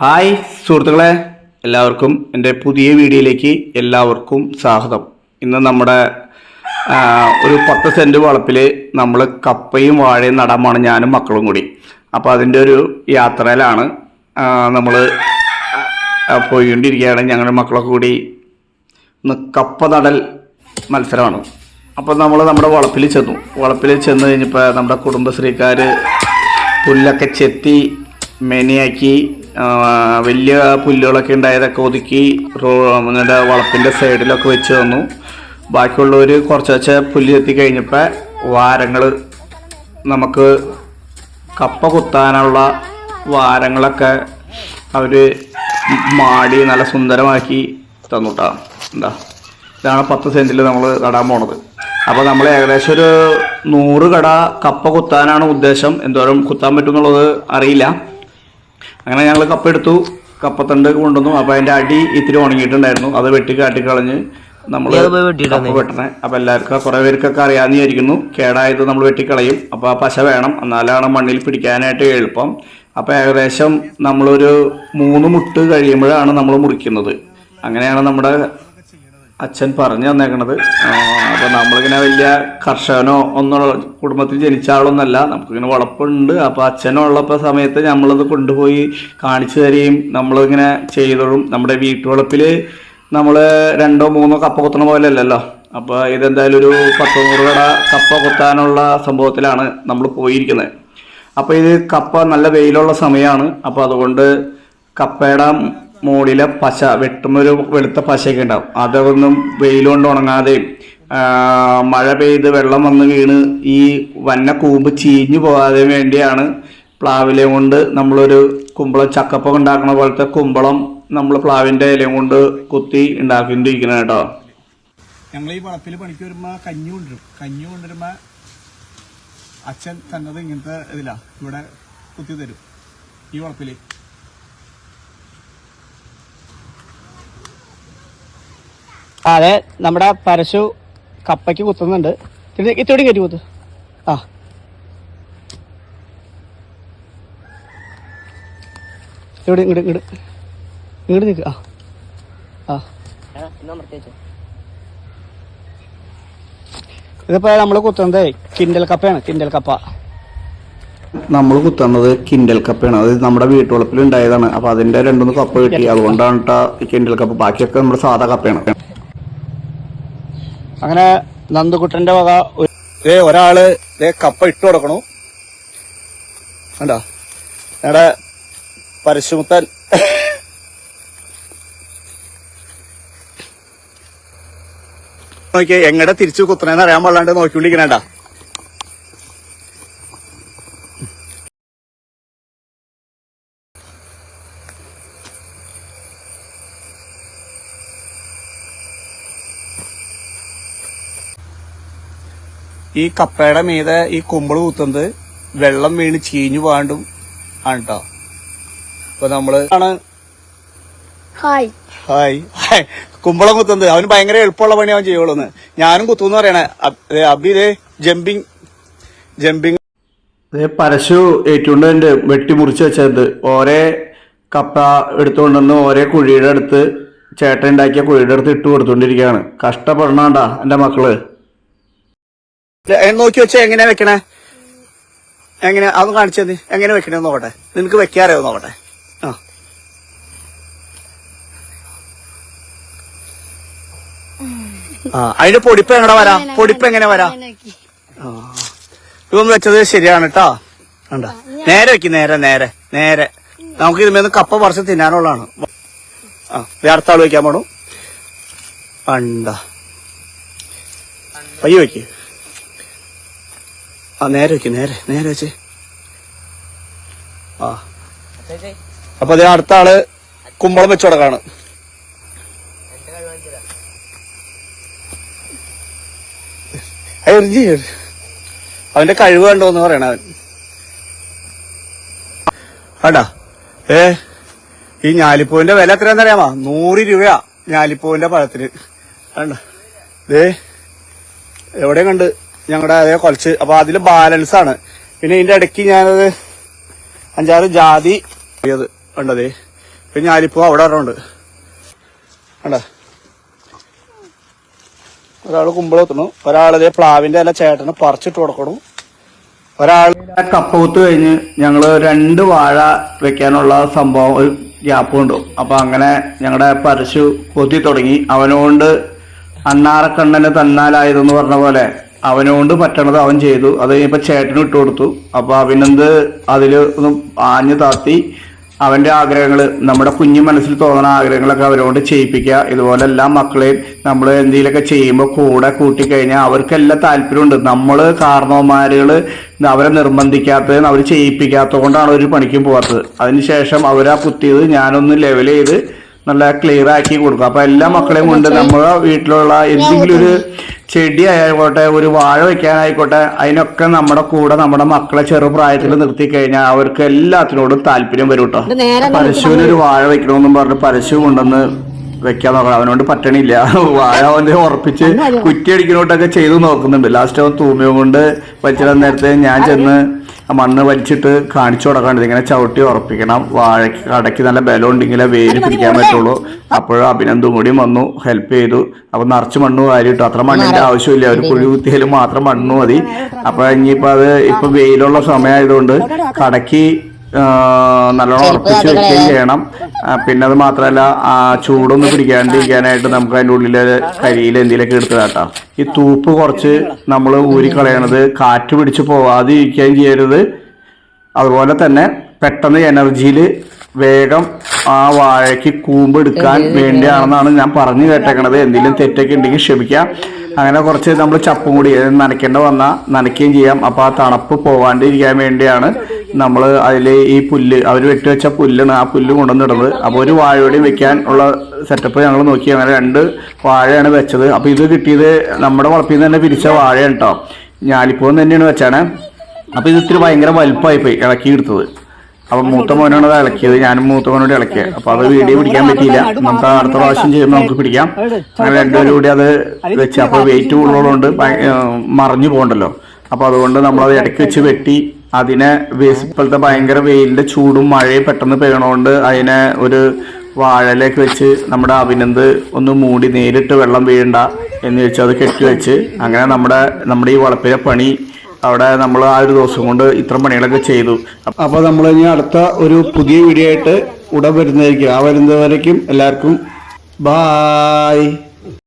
Hi സുഹൃത്തുക്കളെ. എല്ലാവർക്കും എന്റെ പുതിയ വീഡിയോയിലേക്ക് എല്ലാവർക്കും സ്വാഗതം. ഇന്ന് നമ്മുടെ ഒരു പത്ത് സെന്റ് വളപ്പിൽ നമ്മൾ കപ്പയും വാഴയും നടാമാണ് ഞാനും മക്കളും കൂടി. അപ്പോൾ അതിന്റെ ഒരു യാത്രയിലാണ് നമ്മൾ പോയിക്കൊണ്ടിരിക്കുകയാണ്. ഞങ്ങളുടെ മക്കളൊക്കെ കൂടി ഇന്ന് കപ്പ നടൽ മത്സരമാണ്. അപ്പോൾ നമ്മൾ നമ്മുടെ വളപ്പിൽ ചെന്നു. വളപ്പിൽ ചെന്ന് കഴിഞ്ഞപ്പോൾ നമ്മുടെ കുടുംബശ്രീക്കാർ പുല്ലൊക്കെ ചെത്തി മെനയാക്കി വലിയ പുല്ലുകളൊക്കെ ഉണ്ടായതൊക്കെ ഒതുക്കി നമ്മുടെ വളപ്പിന്റെ സൈഡിലൊക്കെ വെച്ച് തന്നു. ബാക്കിയുള്ളവർ കുറച്ച് വെച്ച പുല്ല് എത്തി കഴിഞ്ഞപ്പോൾ വാരങ്ങൾ നമുക്ക് കപ്പ കുത്താനുള്ള വാരങ്ങളൊക്കെ അവർ മാടി നല്ല സുന്ദരമാക്കി തന്നുട്ടാ. എന്താ? ഇതാണ് പത്ത് സെന്റിൽ നമ്മൾ നടാൻ പോണത്. അപ്പോൾ നമ്മൾ ഏകദേശം ഒരു നൂറ് കട കപ്പ കുത്താനാണ് ഉദ്ദേശം. എന്തോരം കുത്താൻ പറ്റുമെന്നുള്ളത് അറിയില്ല. അങ്ങനെ ഞങ്ങൾ കപ്പെടുത്തു കപ്പത്തണ്ട് കൊണ്ടുവന്നു. അപ്പോൾ അതിന്റെ അടി ഇത്തിരി ഉണങ്ങിയിട്ടുണ്ടായിരുന്നു. അത് വെട്ടി കാട്ടിക്കളഞ്ഞ് നമ്മൾ വെട്ടണേ. അപ്പോൾ എല്ലാവർക്കും കുറേ പേർക്കൊക്കെ അറിയാമെന്ന് വിചാരിക്കുന്നു കേടായത് നമ്മൾ വെട്ടിക്കളയും. അപ്പോൾ ആ പശ വേണം. എന്നാലാണ് മണ്ണിൽ പിടിക്കാനായിട്ട് എളുപ്പം. അപ്പോൾ ഏകദേശം നമ്മളൊരു മൂന്ന് മുട്ട് കഴിയുമ്പോഴാണ് നമ്മൾ മുറിക്കുന്നത്. അങ്ങനെയാണ് നമ്മുടെ അച്ഛൻ പറഞ്ഞു തന്നേക്കണത്. അപ്പോൾ നമ്മളിങ്ങനെ വലിയ കർഷകനോ ഒന്നുള്ള കുടുംബത്തിൽ ജനിച്ച ആളൊന്നല്ല. നമുക്കിങ്ങനെ വളപ്പുണ്ട്. അപ്പോൾ അച്ഛനുള്ളപ്പോൾ സമയത്ത് നമ്മളത് കൊണ്ടുപോയി കാണിച്ചു തരികയും നമ്മളിങ്ങനെ ചെയ്തോളും നമ്മുടെ വീട്ടുവളപ്പിൽ നമ്മൾ രണ്ടോ മൂന്നോ കപ്പ കുത്തണ പോലെ അല്ലല്ലോ അപ്പോൾ ഇതെന്തായാലും ഒരു പത്ത് നൂറ് കട കപ്പ കുത്താനുള്ള സംഭവത്തിലാണ് നമ്മൾ പോയിരിക്കുന്നത്. അപ്പോൾ ഇത് കപ്പ നല്ല വെയിലുള്ള സമയമാണ് അപ്പോൾ അതുകൊണ്ട് കപ്പയുടെ മുകളിലെ പശ വെട്ടുന്ന ഒരു വെളുത്ത പശയൊക്കെ ഉണ്ടാവും. അതൊന്നും വെയിൽ കൊണ്ട് ഉണങ്ങാതെയും മഴ പെയ്ത് വെള്ളം വന്ന് വീണ് ഈ വന്ന കൂമ്പ് ചീഞ്ഞു പോകാതെ വേണ്ടിയാണ് പ്ലാവിലെ കൊണ്ട് നമ്മളൊരു കുമ്പളം ചക്കപ്പം ഉണ്ടാക്കുന്ന പോലത്തെ കുമ്പളം നമ്മൾ പ്ലാവിന്റെ ഇലയും കൊണ്ട് കുത്തി ഉണ്ടാക്കിക്കൊണ്ടിരിക്കണം കേട്ടോ. ഞങ്ങൾ ഈ വളപ്പിൽ പണിക്ക് വരുമ്പോൾ കഞ്ഞി കൊണ്ടുവരും. കഞ്ഞി കൊണ്ടുവരുമ്പോ അച്ഛൻ തന്നത് ഇങ്ങനത്തെ ഇതിലാ ഇവിടെ കുത്തി തരും. ഈ വളപ്പിൽ. അതെ നമ്മുടെ പരശു കപ്പയ്ക്ക് കുത്തുന്നുണ്ട്. ഇത് ഇത്തോടി കയറ്റി കുത്ത്. ആ. ഇവിടെ ഇങ്ങോട്ട് ഇങ്ങോട്ട് ഇങ്ങോട്ട് നിൽക്കുക ആ. ആ. ഇതിപ്പോ നമ്മൾ കുത്തുന്നത് കിൻഡൽ കപ്പയാണ് കിൻഡൽ കപ്പ. നമ്മൾ കുത്തുന്നത് കിൻഡൽ കപ്പയാണ്. അത് നമ്മുടെ വീട്ടുവളപ്പിൽ ഉണ്ടായതാണ് അപ്പൊ അതിന്റെ രണ്ടൊന്ന് കപ്പ കിട്ടി. അതുകൊണ്ടാണ് കിൻഡൽ കപ്പ. ബാക്കിയൊക്കെ നമ്മുടെ സാധാ കപ്പയാണ്. അങ്ങനെ നന്ദുകുട്ടന്റെ വക ഏ ഒരാൾ ദേ കപ്പ ഇട്ട് കൊടുക്കണു. കണ്ടോ? ഞങ്ങളുടെ പരശുമുത്തൻ നോക്കിയേ എങ്ങടെ തിരിച്ചു കുത്തണേന്ന് അറിയാൻ പാടില്ലാണ്ട് നോക്കിക്കൊണ്ടിരിക്കണേട്ടാ. ഈ കപ്പയുടെ മീതെ ഈ കുമ്പിൾ കുത്തുന്നത് വെള്ളം വീണ് ചീഞ്ഞു പോകാണ്ടും ആണ് കേട്ടോ അപ്പൊ നമ്മൾ ആണ് ഹായ്. ഹായ്. ഹായ്. കുമ്പളം കുത്തുന്നത്. അവന് ഭയങ്കര എളുപ്പമുള്ള പണി അവൻ ചെയ്യുള്ളൂന്ന് ഞാനും കുത്തുന്ന് പറയണേ. അബ്- ഇതേ ജമ്പിങ് ജമ്പിങ് പരശു ഏറ്റുകൊണ്ട് വെട്ടി മുറിച്ച് വെച്ചത്. ഓരേ കപ്പ എടുത്തുകൊണ്ടുവന്ന് ഓരേ കുഴിയുടെ അടുത്ത് ചേട്ടൻ ഉണ്ടാക്കിയ കുഴിയുടെ അടുത്ത് ഇട്ട് കൊടുത്തോണ്ടിരിക്കുകയാണ്. കഷ്ടപ്പെടണാണ്ടാ എന്റെ മക്കൾ. നോക്കി വെച്ചാ എങ്ങനെയാ വെക്കണേ? എങ്ങനെ അതൊന്ന് കാണിച്ചത് എങ്ങനെ വെക്കണേ നോക്കട്ടെ. നിനക്ക് വെക്കാറിയോ നോക്കട്ടെ. ആ. ആ അതിന്റെ പൊടിപ്പ് എങ്ങനെ വരാ? പൊടിപ്പ് എങ്ങനെ വരാ? ആ. ഇതൊന്ന് വെച്ചത് ശരിയാണ് കേട്ടോ കണ്ടോ? നേരെ വെക്കി നേരെ നേരെ നേരെ. നമുക്ക് ഇതിന് കപ്പ പറിച്ച് തിന്നാനുള്ളതാണ്. ആ ആൾ വെക്കാൻ പോണു. കണ്ട? പയ്യ വെക്ക്. ആ നേരെ നേരെ നേരെ വെച്ച്. ആ. അപ്പൊ അതിന് അടുത്ത ആൾ കുമ്പളം വെച്ച് കൊടുക്കാണ്. എറിഞ്ഞ് കേറ്. അവന്റെ കഴിവ് കണ്ടോന്ന് പറയണ അവൻ. ആടാ ഏ ഈ ഞാലിപ്പൂവിന്റെ വില എത്രയാന്ന് അറിയാമോ? നൂറ് രൂപയാ ഞാലിപ്പൂവിന്റെ പഴത്തിന് കണ്ട? ദേ എവിടെ കണ്ട്? ഞങ്ങളുടെ അതേ കുറച്ച് അപ്പൊ അതിൽ ബാലൻസ് ആണ് പിന്നെ ഇതിന്റെ ഇടയ്ക്ക് ഞാനത് അഞ്ചാറ് ജാതി കണ്ടതേ? പിന്നെ ഞാനിപ്പോ അവിടെ ഒരെണ്ണമുണ്ട് കണ്ട? ഒരാൾ കുമ്പളെത്തുന്നു ഒരാളതേ പ്ലാവിന്റെ അല്ല ചേട്ടന് പറിച്ചിട്ട് കൊടുക്കണു. ഒരാൾ കപ്പൂത്ത് കഴിഞ്ഞ് ഞങ്ങൾ രണ്ട് വാഴ വെക്കാനുള്ള സംഭവം ഒരു ഗ്യാപ്പ് കൊണ്ടു അപ്പൊ അങ്ങനെ ഞങ്ങളുടെ പരശു കൊത്തി തുടങ്ങി. അവനോണ്ട് അണ്ണാറക്കണ്ണന് തന്നാലായതെന്ന് പറഞ്ഞ പോലെ അവനോണ്ട് പറ്റണത് അവൻ ചെയ്തു. അത് കഴിഞ്ഞപ്പോ ചേട്ടനും ഇട്ട് കൊടുത്തു. അപ്പൊ അഭിനന്ദ് അതിൽ ഒന്ന് ആഞ്ഞു താത്തി അവന്റെ ആഗ്രഹങ്ങൾ നമ്മുടെ കുഞ്ഞു മനസ്സിൽ തോന്നുന്ന ആഗ്രഹങ്ങളൊക്കെ അവരോട് ചെയ്യിപ്പിക്കുക. ഇതുപോലെ എല്ലാ മക്കളെയും നമ്മൾ എന്തെങ്കിലുമൊക്കെ ചെയ്യുമ്പോൾ കൂടെ കൂട്ടിക്കഴിഞ്ഞാൽ അവർക്കെല്ലാം താല്പര്യമുണ്ട്. നമ്മൾ കാരണവന്മാരുകൾ അവരെ നിർബന്ധിക്കാത്തത് അവർ ചെയ്യിപ്പിക്കാത്തത് കൊണ്ടാണ് ഒരു പണിക്കും പോകാത്തത്. അതിനുശേഷം അവരാ കുത്തിയത് ഞാനൊന്ന് ലെവൽ ചെയ്ത് നല്ല ക്ലിയർ ആക്കി കൊടുക്കും. അപ്പൊ എല്ലാ മക്കളെയും കൊണ്ട് നമ്മുടെ വീട്ടിലുള്ള എന്തെങ്കിലും ഒരു ചെടി ആയിക്കോട്ടെ ഒരു വാഴ വെക്കാനായിക്കോട്ടെ അതിനൊക്കെ നമ്മുടെ കൂടെ നമ്മുടെ മക്കളെ ചെറുപ്രായത്തിൽ നിർത്തി കഴിഞ്ഞാൽ അവർക്ക് എല്ലാത്തിനോടും താല്പര്യം വരും കേട്ടോ പരശുവിന് ഒരു വാഴ വെക്കണമെന്നും പറഞ്ഞ് പരശു കൊണ്ടുവന്ന് വെക്കാൻ നോക്കണം. അവനോട് പറ്റണില്ല. വാഴ അവന്റെ ഉറപ്പിച്ച് കുറ്റി അടിക്കണോട്ടൊക്കെ ചെയ്തു നോക്കുന്നുണ്ട്. ലാസ്റ്റ് അവൻ തൂമിയും കൊണ്ട് വെച്ചിട്ട് നേരത്തെ ഞാൻ ചെന്ന് മണ്ണ് വലിച്ചിട്ട് കാണിച്ചു കൊടുക്കാണ്ട് ഇങ്ങനെ ചവിട്ടി ഉറപ്പിക്കണം. വാഴയ്ക്ക് കടയ്ക്ക് നല്ല ബലം ഉണ്ടെങ്കിലേ വേര് പിടിക്കാൻ പറ്റുള്ളൂ. അപ്പോഴും അഭിനന്ദും കൂടി വന്നു ഹെൽപ്പ് ചെയ്തു. അപ്പൊ നിറച്ച് മണ്ണ് വാരിട്ടു അത്ര മണ്ണിന്റെ ആവശ്യമില്ല ഒരു കുഴി കുത്തിയാലും മാത്രം മണ്ണ് മതി. അപ്പൊ ഇനിയിപ്പോ അത് ഇപ്പൊ വെയിലുള്ള സമയമായതുകൊണ്ട് കടയ്ക്ക് നല്ലോണം ഉറപ്പിച്ച് വെക്കുകയും ചെയ്യണം. പിന്നെ അത് മാത്രമല്ല ആ ചൂടൊന്നും പിടിക്കാണ്ടിരിക്കാനായിട്ട് നമുക്ക് അതിന്റെ ഉള്ളിൽ കരിയിൽ എന്തെങ്കിലുമൊക്കെ എടുത്ത് കാട്ടാം ഈ തൂപ്പ് കുറച്ച് നമ്മൾ ഊരിക്കളയണത് കാറ്റ് പിടിച്ച് പോവാതിരിക്കുകയും ചെയ്യരുത്. അതുപോലെ തന്നെ പെട്ടെന്ന് എനർജിയിൽ വേഗം ആ വാഴയ്ക്ക് കൂമ്പ് എടുക്കാൻ വേണ്ടിയാണെന്നാണ് ഞാൻ പറഞ്ഞു കേട്ടേക്കണത്. എന്തെങ്കിലും തെറ്റൊക്കെ ഉണ്ടെങ്കിൽ ക്ഷമിക്കാം. അങ്ങനെ കുറച്ച് നമ്മൾ ചപ്പും കൂടി നനയ്ക്കേണ്ട വന്നാൽ നനയ്ക്കുകയും ചെയ്യാം. അപ്പോൾ ആ തണുപ്പ് പോകാണ്ടിരിക്കാൻ വേണ്ടിയാണ് നമ്മൾ അതിൽ ഈ പുല്ല് അവർ വെട്ടിവെച്ച പുല്ലാണ് ആ പുല്ല് കൊണ്ടുവന്നിടുന്നത്. അപ്പോൾ ഒരു വാഴയോടെ വെക്കാൻ ഉള്ള സെറ്റപ്പ് ഞങ്ങൾ നോക്കി. അങ്ങനെ രണ്ട് വാഴയാണ് വെച്ചത്. അപ്പോൾ ഇത് കിട്ടിയത് നമ്മുടെ വളപ്പിൽ നിന്ന് തന്നെ പിരിച്ച വാഴയാണ് കേട്ടോ ഞാലിപ്പൂന്ന് തന്നെയാണ് വെച്ചാണ് അപ്പോൾ ഇത് ഇത്തിരി ഭയങ്കര വലുപ്പമായി പോയി ഇളക്കി എടുത്തത് അപ്പൊ മൂത്ത മോനാണ് അത് ഇളക്കിയത്. ഞാനും മൂത്ത മോനോട് ഇളക്കിയത് അപ്പൊ അത് വീഡിയോ പിടിക്കാൻ പറ്റിയില്ല. നമുക്ക് അടുത്ത പ്രാവശ്യം ചെയ്യുമ്പോൾ നമുക്ക് പിടിക്കാം. അങ്ങനെ രണ്ടുപേരും കൂടി അത് വെച്ച് അപ്പൊ വെയിറ്റ് ഉള്ളതുകൊണ്ട് മറിഞ്ഞു പോകണ്ടല്ലോ. അപ്പൊ അതുകൊണ്ട് നമ്മളത് ഇടയ്ക്ക് വെച്ച് വെട്ടി അതിനെ ഇപ്പോഴത്തെ ഭയങ്കര വെയിലിന്റെ ചൂടും മഴയും പെട്ടെന്ന് പെയ്യണോണ്ട് അതിനെ ഒരു വാഴയിലേക്ക് വെച്ച് നമ്മുടെ അഭിനന്ദ് ഒന്ന് മൂടി നേരിട്ട് വെള്ളം വീഴണ്ട എന്ന് വെച്ച് അത് കെട്ടി വെച്ച് അങ്ങനെ നമ്മുടെ നമ്മുടെ ഈ വളപ്പിലെ പണി അവിടെ നമ്മൾ ആ ഒരു ദിവസം കൊണ്ട് ഇത്ര പണികളൊക്കെ ചെയ്തു. അപ്പോൾ നമ്മൾ ഇനി അടുത്ത ഒരു പുതിയ വീഡിയോ ആയിട്ട് ഉടൻ വരുന്നതായിരിക്കും. ആ വരുന്നവരേക്കും എല്ലാവർക്കും ബായ്